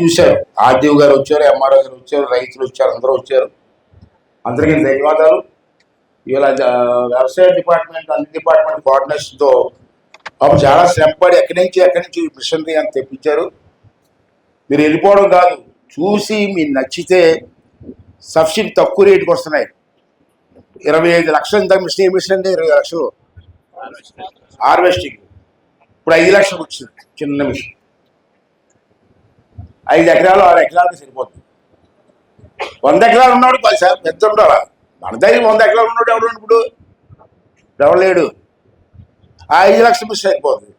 చూశారు. ఆర్డీవ్ గారు వచ్చారు ఎంఆర్ఓ గారు వచ్చారు రైతులు వచ్చారు అందరూ వచ్చారు. అందరికీ ధన్యవాదాలు. ఇలా వ్యవసాయ డిపార్ట్మెంట్ అన్ని డిపార్ట్మెంట్ కోఆర్డినేషన్తో అప్పుడు చాలా శ్రమపడి ఎక్కడి నుంచి ఎక్కడి నుంచి మిషనరీ అని తెప్పించారు. మీరు వెళ్ళిపోవడం కాదు చూసి మీకు నచ్చితే సబ్సిడీ తక్కువ రేటుకి వస్తున్నాయి. ఇరవై ఐదు లక్షలు ఇంత మిషన్ ఏ మిషన్ అంటే ఇరవై లక్షలు. హార్వెస్టింగ్. ఇప్పుడు ఐదు లక్షలకు వచ్చింది చిన్న మిషన్. ఐదు ఎకరాలు ఆరు ఎకరాలకి సరిపోతుంది. వంద ఎకరాలు ఉన్నాడు పది సార్ పెద్ద ఉండాలా మన దగ్గర వంద ఎకరాలు ఉన్నాడు ఎవడు ఇప్పుడు? ఎవడు లేడు? ఆ ఐదు లక్షల మిషన్ సరిపోతుంది.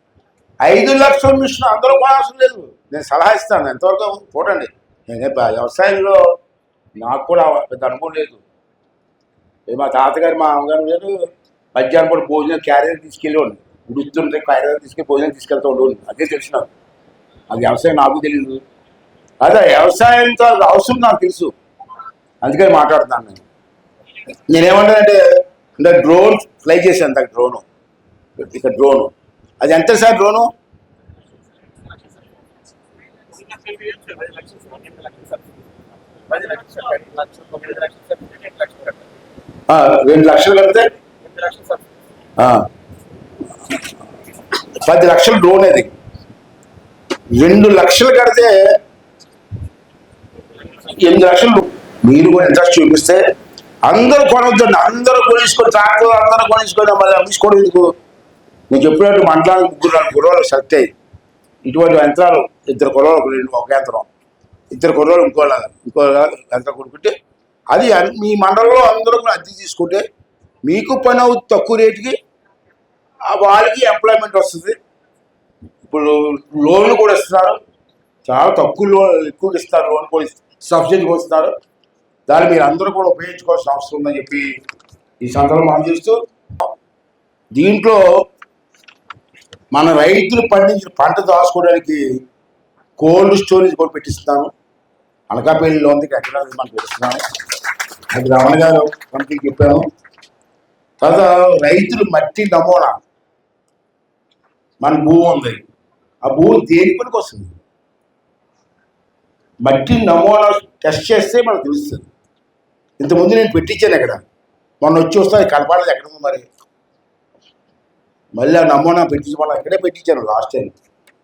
ఐదు లక్షల మిషన్ అందరూ కొనాల్సిన లేదు. నేను సలహా ఇస్తాను. ఎంతవరకు చూడండి. నేను వ్యవసాయంలో నాకు కూడా పెద్ద అనుభవం లేదు. మా తాతగారు మా అమ్మగారు గారు మధ్యాహ్నం కూడా భోజనం క్యారియర్ తీసుకెళ్ళేవాడు గుడిస్తుంటే క్యారియర్ తీసుకెళ్ళి భోజనం తీసుకెళ్తూ ఉండి అదే తెలిసిన అది వ్యవసాయం నాకు తెలియదు అదే వ్యవసాయంతో అవసరం నాకు తెలుసు. అందుకని మాట్లాడుతున్నాను నేను. నేనేమంటానంటే అంటే డ్రోన్ ఫ్లై చేశాను అంత డ్రోను. ఇక డ్రోను. అది ఎంత సార్ డ్రోను రెండు లక్షలు కడితే? పది లక్షలు డ్రోన్ అది. రెండు లక్షలు కడితే ఎనిమిది లక్షలు మీరు కూడా ఇంట్రెస్ట్ చూపిస్తే అందరూ కొనవద్దండి అందరూ కొనేసుకొని ట్రాక్టర్ అందరూ కొనేసుకొని మళ్ళీ అమ్మించుకోవడం ఎందుకు? నేను చెప్పినట్టు మండలానికి ముగ్గురు నాలుగు కుర్రోళ్ళు ఇటువంటి యంత్రాలు ఇద్దరు కుర్రోళ్ళు రెండు ఒక యంత్రం. ఇద్దరు కుర్రోళ్ళు ఇంకో ఇంకో యంత్రం కొనుక్కుంటే అది మీ మండలంలో అందరూ కూడా అద్దె తీసుకుంటే మీకు పని అవుతుంది తక్కువ రేటుకి ఆ వాళ్ళకి ఎంప్లాయ్మెంట్ వస్తుంది. ఇప్పుడు లోన్లు కూడా ఇస్తున్నారు. చాలా తక్కువ లోన్ ఎక్కువ ఇస్తారు లోన్ కూడా సబ్సిడీ కూడా దాన్ని మీరు అందరూ కూడా ఉపయోగించుకోవాల్సిన అవసరం ఉందని చెప్పి ఈ సందర్భంలో మనం చేస్తూ దీంట్లో మన రైతులు పండించిన పంట దాచుకోవడానికి కోల్డ్ స్టోరేజ్ కూడా పెట్టిస్తున్నాను అనకాపల్లిలో ఉంది ఎక్కడ మనం పెడుతున్నాను అది రమణ గారు కంపెనీకి చెప్పాను తర్వాత రైతులు మట్టి నమూనా. మన భూమి ఉంది. ఆ భూమి దేని పనికి వస్తుంది? మట్టి నమూనా టెస్ట్ చేస్తే మనకు తెలుస్తుంది. ఇంతకుముందు నేను పెట్టించాను ఇక్కడ మొన్న వచ్చి వస్తే అది కనపడలేదు ఎక్కడ ఉంది మరి? మళ్ళీ ఆ నమూనా పెట్టించి మనం ఇక్కడే పెట్టించాను లాస్ట్ టైం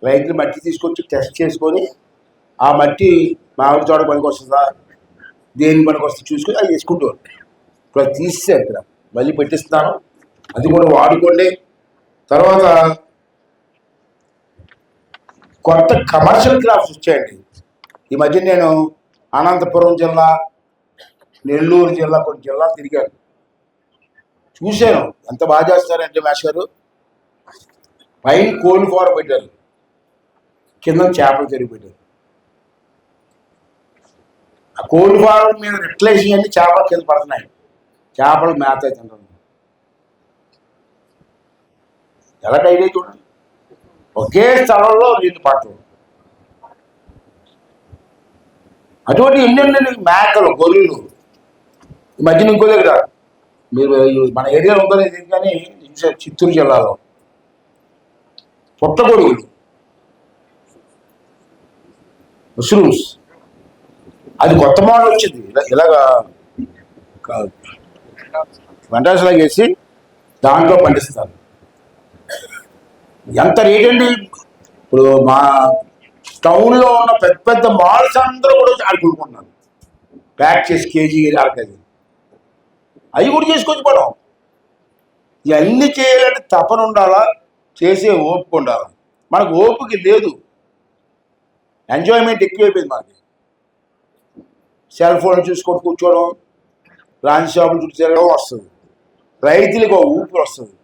రైతులు మట్టి తీసుకొచ్చి టెస్ట్ చేసుకొని ఆ మట్టి మామిడి తోట పనికి వస్తుందా? దేని పనికి వస్తుంది చూసుకొని అది వేసుకుంటారు. ఇప్పుడు అది తీస్తే ఇక్కడ మళ్ళీ పెట్టిస్తాను. అది కూడా వాడుకోండి. తర్వాత కొత్త కమర్షియల్ క్రాఫ్ట్స్ వచ్చాయండి. ఈ మధ్య నేను అనంతపురం జిల్లా నెల్లూరు జిల్లా కొన్ని జిల్లాలు తిరిగాను. చూశాను ఎంత బాగా చేస్తారంటే మేష్ గారు. పైన కోళ్ళు కూర పెట్టారు. కింద చేపలు తిరిగి పెట్టారు. ఆ కోళ్ళు కూర మీద రెట్లేసి అన్ని చేపలు కింద పడుతున్నాయి. చేపలు మేత తింటుంది ఎలా డైలీ చూడండి. ఒకే స్థలంలో రెండు పట్టలు అటువంటి ఎన్నెన్ని మేకలు గొర్రెలు ఈ మధ్యన ఇంకో దగ్గర మీరు మన ఏరియాలో ఉందో లేదు కానీ చిత్తూరు జిల్లాలో పుట్టగొడుగులు మష్రూమ్స్. అది కొత్త మోడల్ వచ్చింది. ఇలా ఇలాగా వెంటాసలాగా వేసి దాంట్లో పండిస్తారు. ఎంత రేట్ అండి? ఇప్పుడు మా టౌన్లో ఉన్న పెద్ద పెద్ద మాల్స్ అందరూ కూడా వచ్చి ఆడుకుంటున్నారు ప్యాక్ చేసి కేజీ ఆడకది అవి కూడా చేసుకోవచ్చు మనం ఇవన్నీ చేయాలంటే తపన ఉండాలా? చేసే ఓపిక ఉండాలా? మనకు ఓపిక లేదు. ఎంజాయ్మెంట్ ఎక్కువైపోయింది మనకి. సెల్ ఫోన్ చూసుకొని కూర్చోవడం లాంచ్ షాపులు చుట్టూ తిరగడం వస్తుంది. రైతులకు ఊపిరి వస్తుంది.